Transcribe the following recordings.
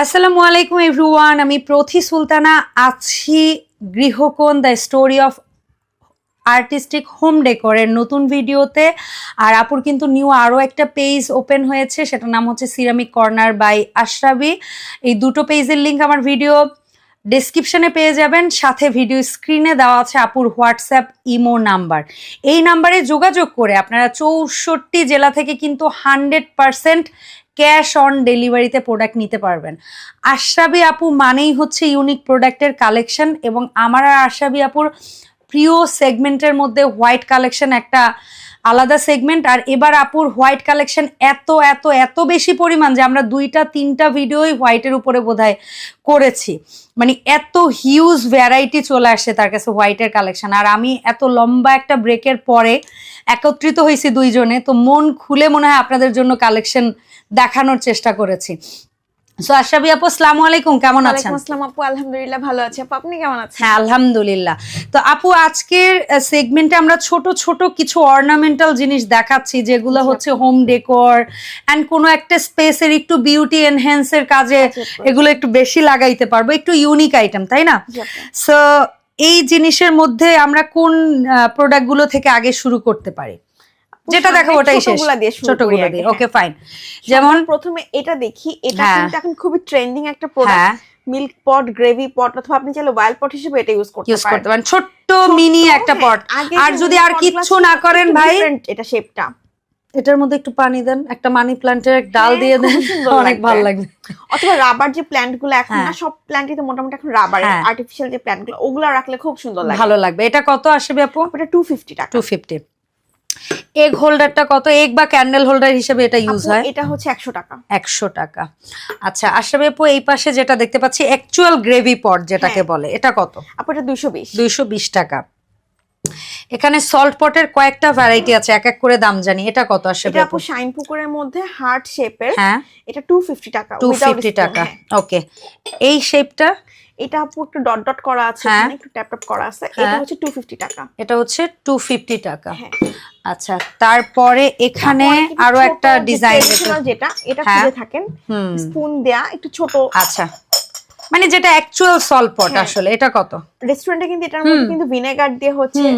আসসালামু আলাইকুম এভরিওয়ান, আমি প্রথি সুলতানা। আছি Grihokon, the story of artistic home ডেকোরের নতুন ভিডিওতে। আর আপুর কিন্তু নিউ আরও একটা পেজ ওপেন হয়েছে, সেটার নাম হচ্ছে সিরামিক কর্নার বাই আশরাবি। এই দুটো পেজের লিঙ্ক আমার ভিডিও ডেসক্রিপশনে পেয়ে যাবেন, সাথে ভিডিও স্ক্রিনে দেওয়া আছে আপুর হোয়াটসঅ্যাপ ইমো নাম্বার এই নাম্বারে যোগাযোগ করে আপনারা চৌষট্টি জেলা থেকে কিন্তু হান্ড্রেড পারসেন্ট ক্যাশ অন ডেলিভারিতে প্রোডাক্ট নিতে পারবেন। আশরাবি আপু মানেই হচ্ছে ইউনিক প্রোডাক্টের কালেকশন এবং আমার আর আশরাবি আপুর প্রিয় সেগমেন্টের মধ্যে হোয়াইট কালেকশন একটা আলাদা সেগমেন্ট আর এবার আপুর হোয়াইট কালেকশন এত এত এত বেশি পরিমাণ যে আমরা দুইটা, তিনটা ভিডিওই হোয়াইটের উপরে বোধহয় করেছি। মানে এত হিউজ ভ্যারাইটি চলে আসছে তার কাছে হোয়াইটের কালেকশন আর আমি এত লম্বা একটা ব্রেকের পরে একত্রিত হয়েছি দুইজনে, তো মন খুলে মনে হয় আপনাদের জন্য কালেকশন দেখানোর চেষ্টা করেছি। সো আশরাবি আপু আসসালামু আলাইকুম কেমন আছেন? আসসালাম আপু আলহামদুলিল্লাহ ভালো আছি। আপু আপনি কেমন আছেন? হ্যাঁ আলহামদুলিল্লাহ। তো আপু আজকের সেগমেন্টে আমরা ছোট ছোট কিছু অর্নামেন্টাল জিনিস দেখাচ্ছি যেগুলো হচ্ছে হোম ডেকোর কোনো একটা স্পেসের একটু বিউটি এনহ্যান্সের কাজে জি, আপু। এগুলো একটু বেশি লাগাইতে পারব একটু ইউনিক আইটেম তাই না? সো এই জিনিসের মধ্যে আমরা কোন প্রোডাক্টগুলো থেকে আগে শুরু করতে পারি? যেটা দেখাবো ওটাই শেষ ছোটগুলা দিয়ে ছোটগুলো দিয়ে হ্যাঁ। ওকে ফাইন যেমন প্রথমে এটা দেখি এটা হ্যাঁ। কিন্তু এখন খুবই ট্রেন্ডিং একটা হ্যাঁ। Product milk pot gravy pot অথবা আপনি চাইলে ওয়াইল্ড পট হিসেবে এটা ইউজ করতে পারেন। ছোট্ট মিনি একটা হ্যাঁ, পট আর যদি আর কিচ্ছু না করেন ভাই এটা শেপটা এটার মধ্যে একটু পানি দেন একটা মানি প্ল্যান্টের ডাল হ্যাঁ, দিয়ে দেন অনেক ভালো লাগবে। অথবা রাবার যে প্ল্যান্টগুলো এখন হ্যাঁ। না সব প্ল্যান্টই তো মোটামুটি এখন রাবার হ্যাঁ। আর্টিফিশিয়াল যে প্ল্যান্টগুলো ওগুলো রাখলে খুব সুন্দর লাগে। ভালো লাগবে। এটা কত আসবে আপু? এটা টু ফিফটি টাকা। টু ফিফটি এগ হোল্ডারটা কত? এগ বা ক্যান্ডেল হোল্ডার হিসেবে এটা ইউজ হয়। এটা হচ্ছে একশো টাকা। একশো টাকা। আচ্ছা আসামে পো এই পাশে যেটা দেখতে পাচ্ছি অ্যাকচুয়াল গ্রেভি পট যেটাকে হ্যাঁ। বলে এটা কত? আপু এটা দুইশো বিশ। দুইশো বিশ টাকা। এখানে সল্ট পটের কয়েকটা ভ্যারাইটি আছে এক এক করে দাম জানি। এটা কত আসবে এটা আপু শাইন পুকুরের মধ্যে হার্ট শেপের হ্যাঁ। এটা টু ফিফটি টাকা টু without ফিফটি spoon, টাকা। হ্যাঁ। ওকে এই শেপটা এটা আপু একটু ডট ডট করা আছে হ্যাঁ। এখানে একটু ট্যাপ ট্যাপ করা আছে। এটা হ্যাঁ। হচ্ছে টু ফিফটি টাকা। এটা হচ্ছে টু ফিফটি টাকা। হ্যাঁ। আচ্ছা তারপরে এখানে আরও একটা ডিজাইন যেটা এটা হ্যাঁ। খুঁজে থাকেন। স্পুন দেয়া একটু ছোট। আচ্ছা। মানে যেটা অ্যাকচুয়াল সল্ট পট হ্যাঁ। আসলে এটা কত? রেস্টুরেন্টে কিন্তু এটার মধ্যে কিন্তু ভিনেগার দিয়ে হচ্ছে।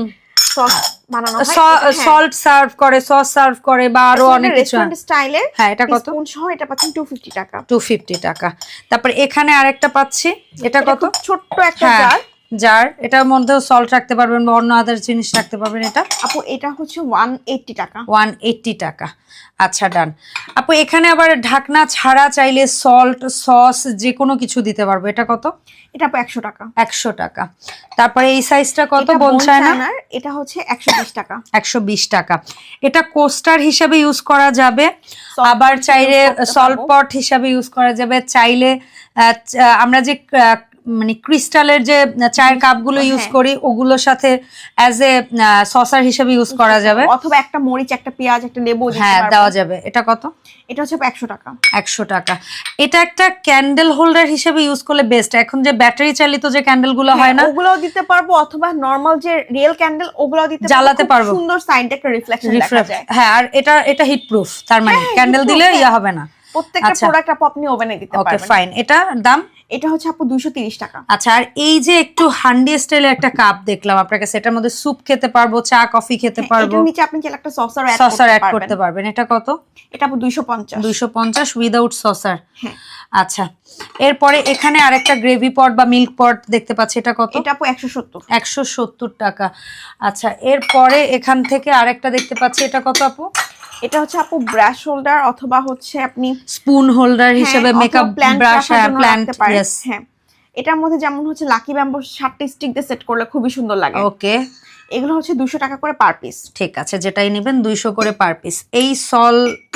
সস বানানো হয়। হ্যাঁ। সল্ট সার্ভ করে সস সার্ভ করে বা আরও অনেক কিছু রেস্টুরেন্ট স্টাইলে হ্যাঁ এটা কত? স্পুন সহ এটা পাচ্ছেন টু ফিফটি টাকা। টু ফিফটি টাকা। তারপর এখানে আরেকটা পাচ্ছি। এটা কত? ছোট্ট একটা হ্যাঁ। জার জার এটার মধ্যেও সল্ট রাখতে পারবেন বা অন্য আদার জিনিস রাখতে পারবেন এটা। আপু এটা হচ্ছে ওয়ান এইটটি টাকা। ওয়ান এইটটি টাকা। আচ্ছা ডান আপু এখানে আবার ঢাকনা ছাড়া চাইলে সল্ট সস যে কোনো কিছু দিতে পারব। এটা কত? এটা আপু একশো টাকা। একশো টাকা। তারপরে এই সাইজটা কত? চায়না চায়নার, এটা হচ্ছে একশো বিশ টাকা। একশো বিশ টাকা। এটা কোস্টার হিসাবে ইউজ করা যাবে। আবার চাইলে সল্ট পট হিসাবে ইউজ করা যাবে। চাইলে আমরা যে মানে ক্রিস্টালের যে চায়ের কাপগুলো ইউজ হ্যাঁ। করি ওগুলোর সাথে অ্যাজ এ সসার হিসেবে ইউজ করা যাবে। অথবা একটা মরিচ একটা পেঁয়াজ একটা লেবু হ্যাঁ দেওয়া যাবে। এটা কত? এটা হচ্ছে একশো টাকা। একশো টাকা। এটা একটা ক্যান্ডেল হোল্ডার হিসেবে ইউজ করলে বেস্ট এখন যে ব্যাটারি চালিত যে ক্যান্ডেলগুলো হয় না হ্যাঁ, ওগুলোও দিতে পারব অথবা নর্মাল যে রিয়েল ক্যান্ডেল ওগুলোও দিতে জ্বালাতে পারব। সুন্দর সাইডে একটা রিফ্লেকশন দেখা যায়। হ্যাঁ আর এটা এটা হিট প্রুফ তার মানে ক্যান্ডেল দিলে ইয়ে। হবে না। প্রত্যেকটা আচ্ছা। প্রোডাক্ট আপু আপনি ওভেনে দিতে ওকে ফাইন এটা দাম? এটা হচ্ছে আপু দুইশো তিরিশ টাকা। আচ্ছা আর এই যে একটু হান্ডি স্টাইলের একটা কাপ দেখলাম আপনার কাছে এটার মধ্যে স্যুপ খেতে পারব চা কফি খেতে হ্যাঁ, পারব। এটার নিচে আপনি চাইলে একটা সসার অ্যাড সসার অ্যাড করতে পারবেন। পারবেন। এটা কত? এটা আপু দুইশো পঞ্চাশ। দুইশো পঞ্চাশ উইদাউট সসার আচ্ছা এরপরে এখানে আরেকটা গ্রেভি পট বা মিল্ক পট দেখতে পাচ্ছি এটা কত? এটা আপু একশো সত্তর। একশো সত্তর টাকা। আচ্ছা এরপরে এখান থেকে আরেকটা দেখতে পাচ্ছি এটা কত আপু? এটা হচ্ছে আপু ব্রাশ হোল্ডার অথবা হচ্ছে আপনি স্পুন হোল্ডার হিসেবে মেকআপ ব্রাশ আর প্ল্যান্ট ইয়েস হ্যাঁ এটার মধ্যে যেমন হচ্ছে লাকি ব্যাম্বো সাতটি স্টিক দিয়ে সেট করলে খুবই সুন্দর লাগে। ওকে এগুলো হচ্ছে দুশো টাকা করে পার পিস ঠিক আছে যেটাই নেবেন দুইশো করে পার পিস এই সল্ট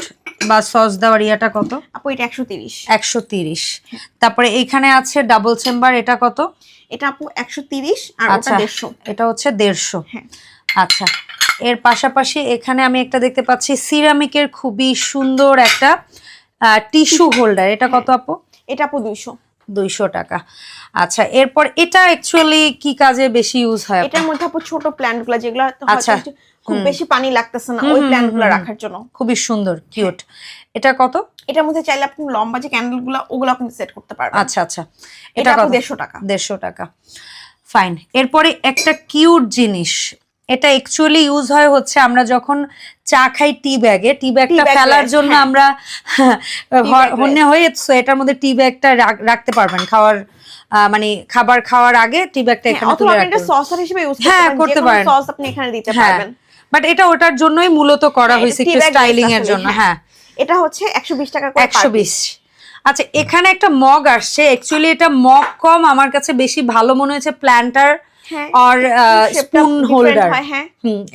বা সস দেওয়ার ইয়াটা কত? আপু এটা একশো তিরিশ। একশো তিরিশ। তারপরে এইখানে আছে ডাবল চেম্বার এটা কত? এটা আপু একশো তিরিশ আর ওটা আচ্ছা দেড়শো। এটা হচ্ছে দেড়শো। হ্যাঁ। আচ্ছা এর পাশাপাশি এখানে আমি একটা দেখতে পাচ্ছি সিরামিকের খুবই সুন্দর একটা টিস্যু। হোল্ডার। এটা কত আপু? এটা আপু দুইশো। দুইশো টাকা। আচ্ছা এরপর এটা অ্যাকচুয়ালি কি কাজে বেশি ইউজ হয় এটার মধ্যে আপু ছোট প্ল্যান্টগুলা যেগুলো আচ্ছা। খুব বেশি পানি লাগতেছে না ওই হুম, প্ল্যান্টগুলো হুম, হুম। রাখার জন্য। খুবই সুন্দর কিউট এটা কত? এটার মধ্যে চাইলে আপনি লম্বা যে ক্যান্ডেলগুলো ওগুলো আপনি সেট করতে পারবেন। আচ্ছা আচ্ছা। এটা এটা কত? দেড়শো টাকা। দেড়শো টাকা। ফাইন এরপরে একটা কিউট জিনিস এটা অ্যাকচুয়ালি ইউজ হয় হচ্ছে আমরা যখন চা খাই টি ব্যাগে টি ব্যাগটা ফেলার জন্য হ্যাঁ। আমরা হন্যে হয়ে এটার মধ্যে টি ব্যাগটা রাখতে পারবেন। খাওয়ার মানে খাবার খাওয়ার আগে টি ব্যাগটা এখানে তুলে এটা সসার হিসেবে ইউজ হ্যাঁ, করতে পারেন। সস আপনি এখানে দিতে হ্যাঁ পারবেন। বাট এটা ওটার জন্যই মূলত করা হ্যাঁ, হয়েছে একটু স্টাইলিং এর জন্য হ্যাঁ। এটা হচ্ছে একশো বিশ টাকা করে একশো per বিশ। আচ্ছা এখানে একটা মগ আসছে। অ্যাকচুয়ালি এটা মগ কম আমার কাছে বেশি ভালো মনে হয়েছে প্ল্যান্টার আর স্পুন হোল্ডার হ্যাঁ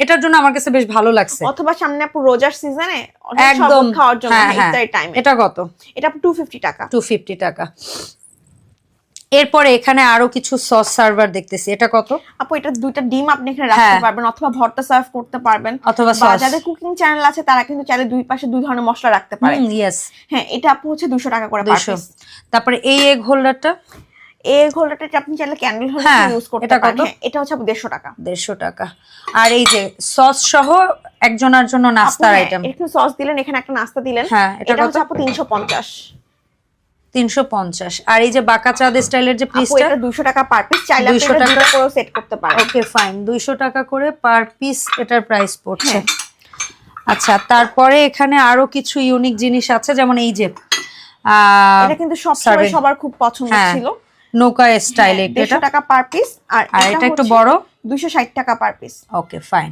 এটার জন্য আমার কাছে বেশ ভালো লাগছে। অথবা সামনে আপু রোজার সিজনে একদম। খাওয়ার জন্য হ্যাঁ হ্যাঁ। টাইমে এটা কত? এটা আপু টু ফিফটি টাকা। টু ফিফটি টাকা। এরপরে এখানে আরও কিছু সস সার্ভার দেখতেছি। এটা কত? আপু এটা দুইটা ডিম আপনি এখানে রাখতে হ্যাঁ। পারবেন অথবা ভর্তা সার্ভ করতে পারবেন। অথবা যাদের কুকিং চ্যানেল আছে তারা কিন্তু চাইলে দুই পাশে দুই ধরনের মশলা রাখতে পারে। ইয়েস হ্যাঁ এটা আপু হচ্ছে দুশো টাকা করে পিস তারপরে এই এগ হোল্ডারটা এই হোল্ডারটা আপনি চাইলে ক্যান্ডেল হোল্ডার ইউজ করতে এটা পারেন। হ্যাঁ, এটা হচ্ছে আপু দেড়শো টাকা। দেড়শো টাকা। আর এই যে সস সহ একজনের জন্য নাস্তার আইটেম এখানে সস দিলেন এখানে একটা নাস্তা দিলেন। হ্যাঁ, এটা হচ্ছে আপু তিনশো পঞ্চাশ। তিনশো পঞ্চাশ। আর এই যে বাঁকা চাঁদ স্টাইলের যে পিসটা এটা দুশো টাকা পার পিস চাইলে আপনি 200 এটা টাকা? দুটো করেও সেট করতে পারেন। ওকে ফাইন দুইশো টাকা করে পার পিস এটার প্রাইস পড়ছে। হ্যাঁ। আচ্ছা তারপরে এখানে আরও কিছু ইউনিক জিনিস আছে যেমন এই যে আহ, এটা কিন্তু সব serving। সবার খুব পছন্দ ছিল। নৌকা স্টাইল দেড়শো এটা? টাকা পার পিস আর এটা একটু বড়? দুশো ষাট টাকা পার পিস ওকে ফাইন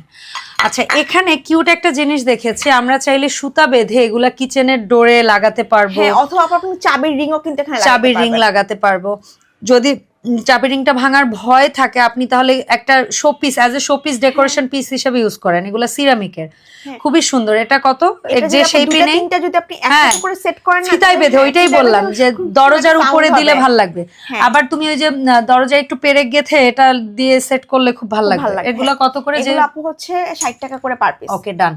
আচ্ছা এখানে কিউট একটা জিনিস দেখেছি আমরা চাইলে সুতা বেঁধে এগুলা কিচেনের ডোরে লাগাতে পারব। হ্যাঁ অথবা আপনি চাবির রিংও কিন্তু এখানে চাবির রিং লাগাতে পারব। যদি চাবির রিংটা ভাঙার ভয় থাকে আপনি তাহলে একটা showpiece as a showpiece decoration piece হিসেবে ইউজ করেন এগুলো সিরামিকের হ্যাঁ। খুবই সুন্দর এটা কত? এর যে শেপই নেই তিনটা যদি আপনি হ্যাঁ। একটা করে সেট করেন না ফিতায় বেঁধে হ্যাঁ, ওইটাই বললাম যে দরজার উপরে দিলে ভালো লাগবে। হ্যাঁ। আবার তুমি ওই যে উম, দরজায় একটু পেরে গেথে এটা দিয়ে সেট করলে খুব ভালো লাগবে। এগুলো হ্যাঁ। কত করে যে আপু হচ্ছে ষাট টাকা করে পার পিস ওকে ডান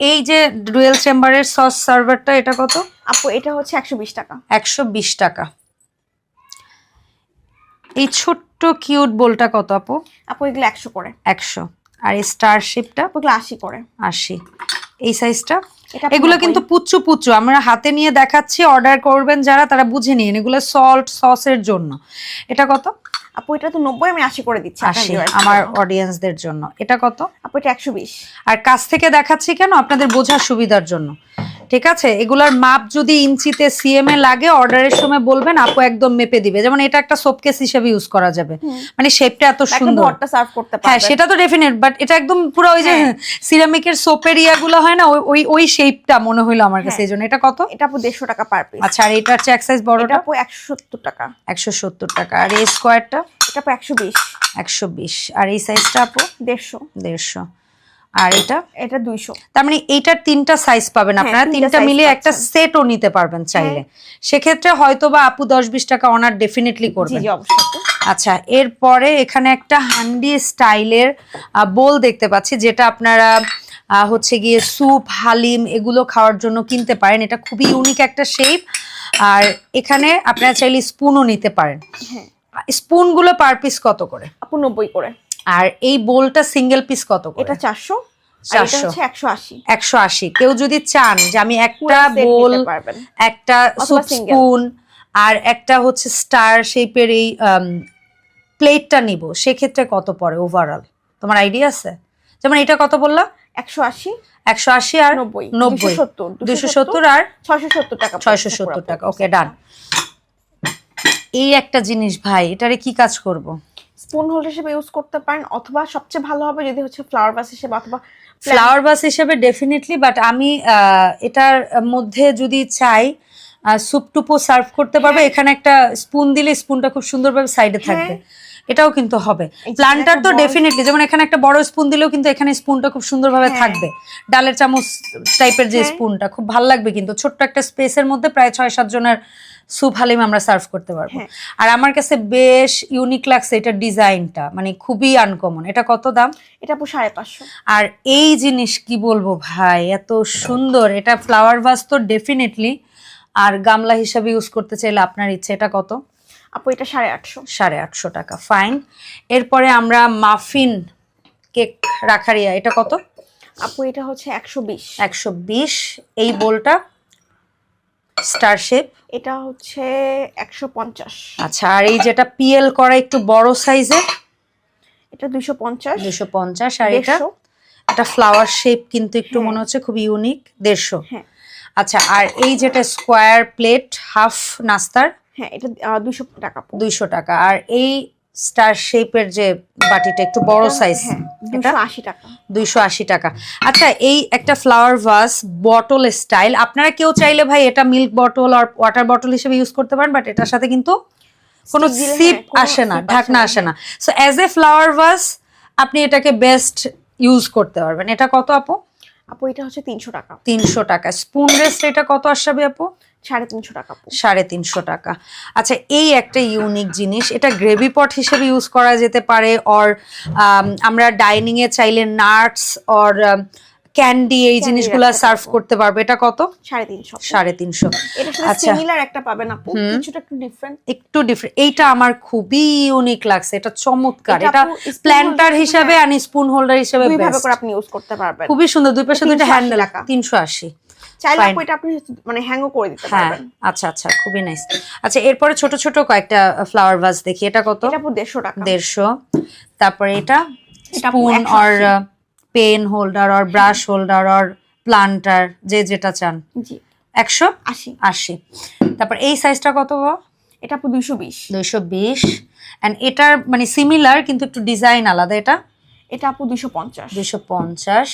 এই যে ডুয়েল চেম্বারের সস সার্ভারটা এটা কত? আপু এটা হচ্ছে একশো বিশ টাকা। একশো বিশ টাকা। এই ছোট্ট কিউট বোলটা কত আপু? আপু এগুলো একশো করে। একশো। আর এই স্টারশিপটা আপু এগুলো আশি করে। আশি। এই সাইজটা? এগুলো কিন্তু পুচ্চু পুচ্চু আমরা হাতে নিয়ে দেখাচ্ছি অর্ডার করবেন যারা তারা বুঝে নিন। এগুলো সল্ট সসের জন্য। এটা কত? আপু এটা তো নব্বই আমি আশি করে দিচ্ছি আশি। আমার অডিয়েন্সদের জন্য। এটা কত? আপু এটা একশো বিশ। আর কাছ থেকে দেখাচ্ছি কেন? আপনাদের বোঝার সুবিধার জন্য। ঠিক আছে? এগুলার মাপ যদি ইঞ্চিতে সিএম এ লাগে অর্ডারের সময় বলবেন আপু একদম মেপে দিবে। যেমন এটা একটা সোপকেস হিসেবে ইউজ করা যাবে। মানে শেপটা এত সুন্দর। সার্ভ করতে হ্যাঁ সেটা তো ডেফিনেট বাট এটা একদম পুরো ওই যে হ্যাঁ। সিরামিকের সোপের ইয়াগুলো হয় না ওই- ওই শেপটা মনে হইল আমার কাছে হ্যাঁ। এই জন্য। এটা কত? এটা আপু দেড়শো টাকা পার পিস আচ্ছা আর এটা হচ্ছে এক সাইজ এটা বড়টা আপু একশো সত্তর টাকা। একশো সত্তর টাকা। আর এই স্কোয়ারটা এটা আপু একশো বিশ। একশো বিশ। আর এই সাইজটা আপু? দেড়শো। দেড়শো। আর এটা? এটা? দুইশো। তার মানে এইটার তিনটা সাইজ পাবেন হ্যাঁ, আপনারা। তিনটা মিলে একটা সেটও নিতে পারবেন চাইলে। সেক্ষেত্রে হয়তো বা আপু দশ বিশ টাকা অনার ডেফিনেটলি করবেন। আচ্ছা এরপরে এখানে একটা হান্ডি স্টাইলের বোল দেখতে পাচ্ছি যেটা আপনারা হচ্ছে গিয়ে স্যুপ হালিম এগুলো খাওয়ার জন্য কিনতে পারেন। এটা খুবই ইউনিক একটা শেপ আর এখানে আপনারা চাইলে স্পুনও নিতে পারেন। হ্যাঁ। স্পুনগুলো পার পিস কত করে? আপু নব্বই করে। আর এই বোলটা সিঙ্গেল পিস কত করে? এটা চারশো। আর এটা 400 হচ্ছে একশো আশি। কেউ যদি চান যে আমি একটা বোল একটা। স্পুন আর একটা হচ্ছে স্টার শেপের এই প্লেটটা নিব। সেক্ষেত্রে কত পড়ে ওভারঅল তোমার আইডিয়া আছে? যেমন এটা কত বললা? একশো আশি একশো আশি আর নব্বই। দুশো সত্তর। দুশো সত্তর আর ছয়শো সত্তর টাকা ছয়শো সত্তর টাকা। ওকে ডান এই একটা জিনিস ভাই এটারে কি কাজ করব? স্পুন হোল্ডার হিসেবে ইউজ করতে পারেন অথবা সবচেয়ে ভালো হবে যদি হচ্ছে ফ্লাওয়ার বাস হিসেবে অথবা ফ্লাওয়ার বাস হিসেবে ডেফিনেটলি বাট আমি এটার মধ্যে যদি চাই স্যুপ টুপও সার্ভ করতে পারবে এখানে একটা স্পুন দিলে স্পুনটা খুব সুন্দরভাবে সাইডে থাকবে। এটাও কিন্তু হবে। প্লান্টার তো ডেফিনেটলি যেমন এখানে একটা বড় স্পুন দিলেও কিন্তু এখানে স্পুনটা খুব সুন্দরভাবে হ্যাঁ। থাকবে। ডালের চামচ টাইপের যে হ্যাঁ। স্পুনটা খুব ভালো লাগবে কিন্তু। ছোট্ট একটা স্পেসের মধ্যে প্রায় ছয় সাত জনের স্যুপ হালিম আমরা সার্ভ করতে পারব। হ্যাঁ। আর আমার কাছে বেশ ইউনিক লাগছে এটার ডিজাইনটা মানে খুবই আনকমন এটা কত দাম? এটা সাড়ে পাঁচশো। আর এই জিনিস কি বলব ভাই এত সুন্দর। এটা ফ্লাওয়ার ভাস তো ডেফিনেটলি আর গামলা হিসাবে ইউজ করতে চাইলে আপনার ইচ্ছে এটা কত? আপু এটা সাড়ে আটশো। সাড়ে আটশো টাকা ফাইন এরপরে আমরা মাফিন কেক রাখারিয়া এটা কত? আপু এটা হচ্ছে একশো বিশ। একশো বিশ এই বোলটা স্টার শেপ এটা হচ্ছে একশো পঞ্চাশ। আচ্ছা আর এই যেটা পিএল করা একটু বড় সাইজের? এটা দুইশো পঞ্চাশ। দুশো পঞ্চাশ আর এটা? এটা ফ্লাওয়ার শেপ কিন্তু একটু হ্যাঁ। মনে হচ্ছে খুব ইউনিক দেড়শো। হ্যাঁ। আচ্ছা আর এই যেটা স্কোয়ার প্লেট হাফ নাস্তার? হ্যাঁ এটা দুইশো টাকা। দুইশো টাকা। আর এই স্টার শেপের যে বাটিটা একটু বড় সাইজ হ্যাঁ এটা? দুশো আশি টাকা। দুইশো আশি টাকা। আচ্ছা এই একটা ফ্লাওয়ার ভাস বটল স্টাইল আপনারা কেউ চাইলে ভাই এটা মিল্ক বটল আর ওয়াটার বটল হিসেবে ইউজ করতে পারেন বাট এটার সাথে কিন্তু কোনো সিপ হ্যাঁ, আসে না ঢাকনা আসে না। So as a flower vase আপনি এটাকে বেস্ট ইউজ করতে পারবেন। এটা কত আপু? আপু এটা হচ্ছে তিনশো টাকা। তিনশো টাকা। স্পুন রেস্ট এটা কত আসবে আপু? সাড়ে তিনশো টাকা সাড়ে তিনশো টাকা। আচ্ছা এই একটা ইউনিক জিনিস এটা গ্রেভি পট হিসেবে ইউজ করা যেতে পারে অর আমরা ডাইনিংয়ে এ চাইলে নাটস অর ক্যান্ডি এই জিনিসগুলো সার্ভ করতে পারবে। এটা কত? সাড়ে তিনশো। আচ্ছা। সিমিলার একটা পাবেন আপু কিছুটা একটু ডিফারেন্ট একটু ডিফারেন্ট এইটা আমার খুবই ইউনিক লাগছে। এটা চমৎকার। এটা প্ল্যান্টার হিসাবে। আর স্পুন হোল্ডার হিসাবে দুই ভাবে করে আপনি ইউজ করতে পারবেন। খুবই সুন্দর। দুই পাশে দুইটা 380 হ্যান্ডেল টাকা। তিনশো আশি। চাইলে আপু এটা আপনি মানে হ্যাংও করে দিতে হ্যাঁ। পারবেন। আচ্ছা আচ্ছা। খুবই নাইস আচ্ছা এরপরে ছোট ছোট কয়েকটা ফ্লাওয়ার ভাস দেখি। এটা কত? এটা আপু দেড়শো টাকা। দেড়শো। তারপরে এটা spoon 180 or pen holder or brush holder or planter যে যেটা চান। জি। একশো? আশি। আশি। তারপর এই সাইজটা কত এটা দুইশো বিশ। দুইশো বিশ। অ্যান্ড এটার মানে সিমিলার কিন্তু একটু ডিজাইন আলাদা এটা? এটা আপু দুইশো পঞ্চাশ। দুইশো পঞ্চাশ।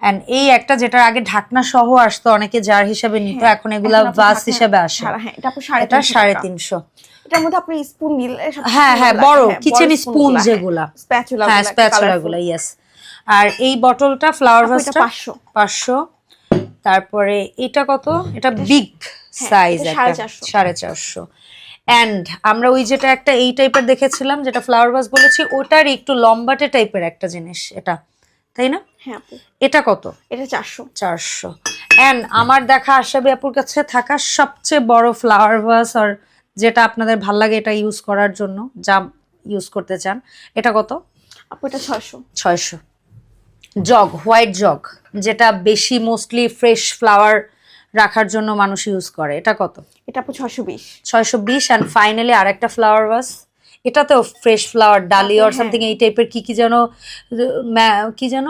অ্যান্ড এই একটা যেটার আগে ঢাকনা সহ আসতো অনেকে জার হিসাবে নিত হ্যাঁ, এখন এগুলা এখন আপু ভাস হিসাবে আসে। হ্যাঁ এটা সাড়ে তিনশো এটার মধ্যে আপনি স্পুন সব হ্যাঁ হ্যাঁ বড় হ্যাঁ, কিচেন স্পুনগুলা, যেগুলা। হ্যাঁ, হ্যাঁ স্প্যাচুলা গুলা ইয়েস আর এই বটলটা ফ্লাওয়ার ভাসটা 500 পাঁচশো। তারপরে এটা কত? এটা বিগ সাইজ এটা একটা 450 সাড়ে চারশো। অ্যান্ড আমরা ওই যেটা একটা এই টাইপের দেখেছিলাম যেটা ফ্লাওয়ার ভাস বলেছি ওটার একটু লম্বাটে টাইপের একটা জিনিস এটা তাই না? হ্যাঁ এটা কত? এটা চারশো। চারশো। অ্যান্ড আমার দেখা আশাবি আপুর কাছে থাকা সবচেয়ে বড় ফ্লাওয়ার ভাস আর যেটা আপনাদের ভালো লাগে এটা ইউজ করার জন্য যা ইউজ করতে চান এটা কত? আপু এটা ছয়শো। ছয়শো। জগ হোয়াইট জগ যেটা বেশি মোস্টলি ফ্রেশ ফ্লাওয়ার রাখার জন্য মানুষ ইউজ করে। এটা কত? এটা আপু ছয়শো বিশ। ছয়শো বিশ অ্যান্ড ফাইনালি আর একটা ফ্লাওয়ার ভাস এটাতেও ফ্রেশ ফ্লাওয়ার ডালি অর। সামথিং এই টাইপের কি কি যেন কি যেন?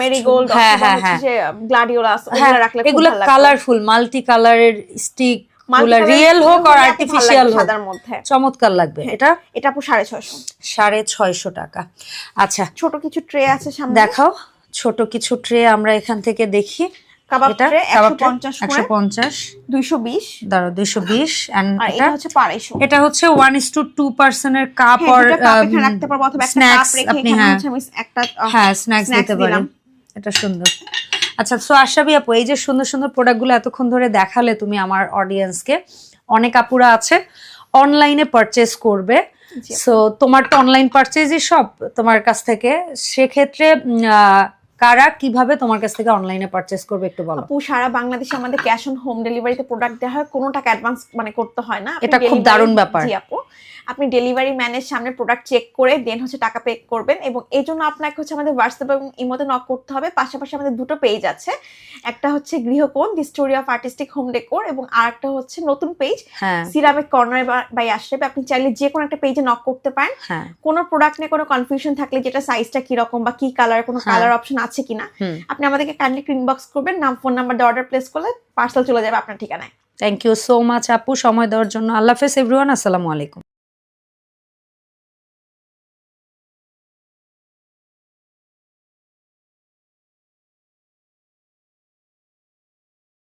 মেরিগোল্ড হ্যাঁ, হ্যাঁ, হ্যাঁ। গ্লাডিওলাস এগুলো কালারফুল মাল্টি কালারের স্টিক রিয়েল হোক আর আর্টিফিশিয়াল হোক। সাদার মধ্যে। চমৎকার লাগবে এটা। এটা আপু ছয়শো। টাকা। আচ্ছা। ছোট কিছু ট্রে আছে সামনে। দেখাও। ছোট কিছু ট্রে আমরা এখান থেকে দেখি। কাবাব ট্রে এটা এটা হচ্ছে এটা পার্সেন্টের কাপ হ্যাঁ, কাপ রাখতে পারব অথবা একটা কাপ রেখে এখানে হ্যাঁ। আমি একটা হ্যাঁ স্ন্যাক্স snacks দিতে পারেন এটা সুন্দর। আচ্ছা সো আশাবি আপু এই যে সুন্দর সুন্দর প্রোডাক্টগুলো এতক্ষণ ধরে দেখালে তুমি আমার অডিয়েন্সকে অনেক আপুরা আছে অনলাইনে পারচেস করবে। সো তোমার তো অনলাইন পারচেজই সব তোমার কাছ থেকে। সেক্ষেত্রে কারা কীভাবে তোমার কাছ থেকে অনলাইনে পারচেস করবে একটু বলো। আপু সারা বাংলাদেশে আমাদের ক্যাশ অন হোম ডেলিভারিতে প্রোডাক্ট দেওয়া হয় কোনো টাকা অ্যাডভান্স মানে করতে হয় না। এটা খুব দারুণ ব্যাপার। জি আপু। আপনি ডেলিভারি ম্যানের সামনে প্রোডাক্ট চেক করে দেন হচ্ছে টাকা পে করবেন এবং এই জন্য আপনাকে হচ্ছে আমাদের হোয়াটসঅ্যাপ এবং ইমোতে নক করতে হবে। পাশাপাশি আমাদের দুটো পেজ আছে। একটা হচ্ছে Grihokon the story of artistic home decor এবং আর একটা হচ্ছে নতুন পেজ হ্যাঁ। সিরামিক কর্নার বাই আশরাফে আপনি চাইলে যে কোনো একটা পেজে নক করতে পারেন। হ্যাঁ। কোনো প্রোডাক্ট নিয়ে কোনো কনফিউশন থাকলে যেটা সাইজটা কীরকম বা কি কালার কোনো হ্যাঁ। কালার অপশন আছে কিনা আপনি আমাদেরকে কাইন্ডলি ইনবক্স করবেন। নাম ফোন নাম্বার দিয়ে অর্ডার প্লেস করলে পার্সেল চলে যাবে আপনার ঠিকানায়। থ্যাংক ইউ সো মাচ আপু। সময় দেওয়ার জন্য। আল্লাহ হাফেজ এভরিওয়ান আসসালামু আলাইকুম।